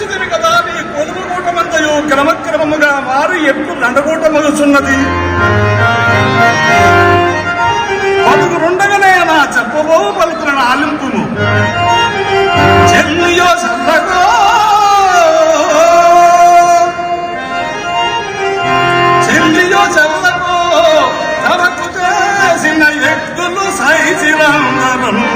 సూచితివి కదా నీ కొలువు కూటమంతయు క్రమక్రమముగా మారి ఎట్లు దండగూటమగుచున్నది పలుకురుండగానే నా చెప్పబో పలుకులను ఆలింపును చెల్లియో సల్లగో చెల్లియో చల్లగో తనకు చేసిన ఎత్తులు సైచిరందరను